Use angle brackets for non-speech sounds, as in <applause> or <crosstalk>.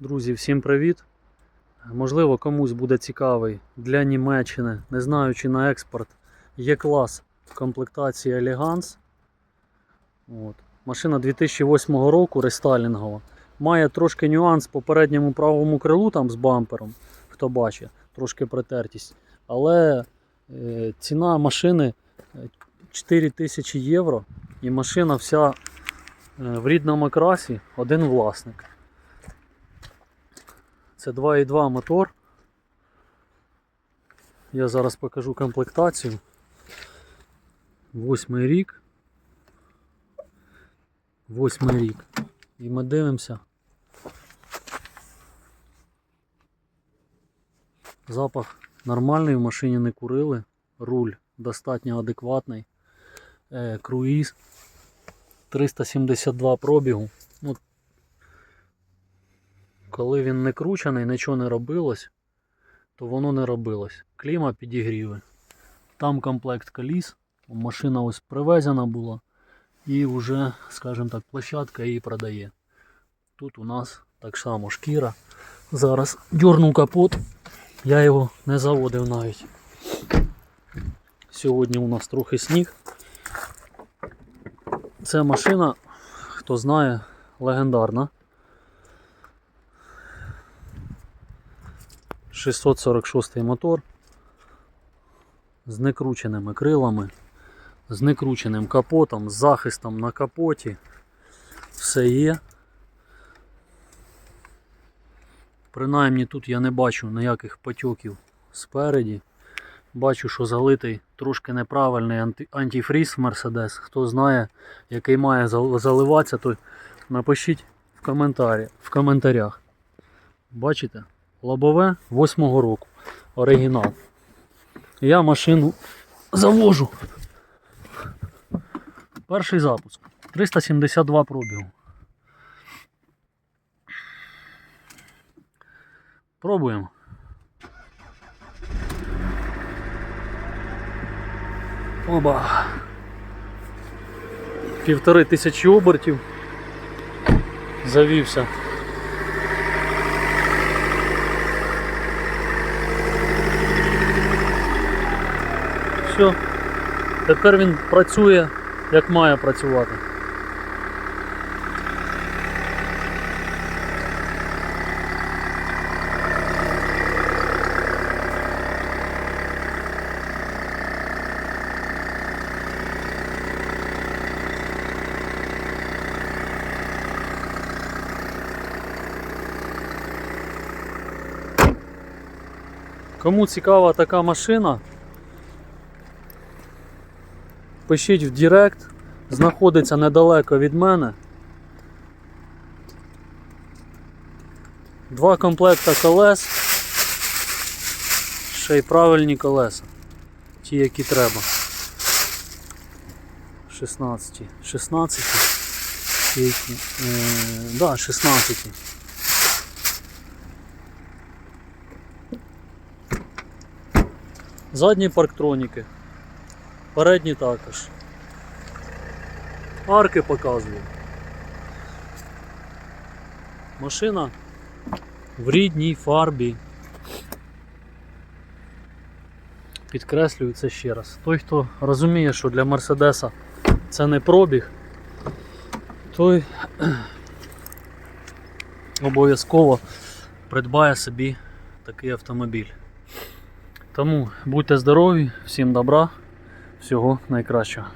Друзі, всім привіт! Можливо, комусь буде цікавий для Німеччини, не знаю чи на експорт, є клас в комплектації Elegance. От. Машина 2008 року рестайлінгова. Має трошки нюанс по передньому правому крилу там з бампером, хто бачить, трошки притертість. Але е, ціна машини е, 4000 євро і машина вся е, в рідному красі, один власник. Це 2.2 мотор. Я зараз покажу комплектацію. Восьмий рік. Восьмий рік. І ми дивимося. Запах нормальний, в машині не курили. Руль достатньо адекватний. Е, круїз 372 пробігу. Коли він не кручений, нічого не робилось, то воно не робилось. Кліма підігріви. Там комплект коліс. Машина ось привезена була. І вже, скажімо так, площадка її продає. Тут у нас так само шкіра. Зараз дьорнув капот. Я його не заводив навіть. Сьогодні у нас трохи сніг. Це машина, хто знає, легендарна. 646 мотор з некрученими крилами, з некрученим капотом, з захистом на капоті. Все є. Принаймні тут я не бачу ніяких потьоків спереді. Бачу, що залитий трошки неправильний анти- антифріз в Mercedes. Хто знає, який має заливатися, то напишіть в, коментарі, в коментарях. Бачите? Лобове 8-го року. Оригінал. Я машину завожу. Перший запуск. 372 пробігу. Пробуємо. Оба. Півтори тисячі обертів. Завівся. Все. Тепер він працює як має працювати. Кому цікава така машина, пишіть в Директ, знаходиться недалеко від мене. Два комплекта колес. Ще й правильні колеса. Ті, які треба. 16. 16. Ті, які. Е, да, 16. Задні парктроніки. Передні також. Арки показую. Машина в рідній фарбі. Підкреслюю це ще раз. Той, хто розуміє, що для Мерседеса це не пробіг, той <clears throat> обов'язково придбає собі такий автомобіль. Тому будьте здорові, всім добра, всього найкращого.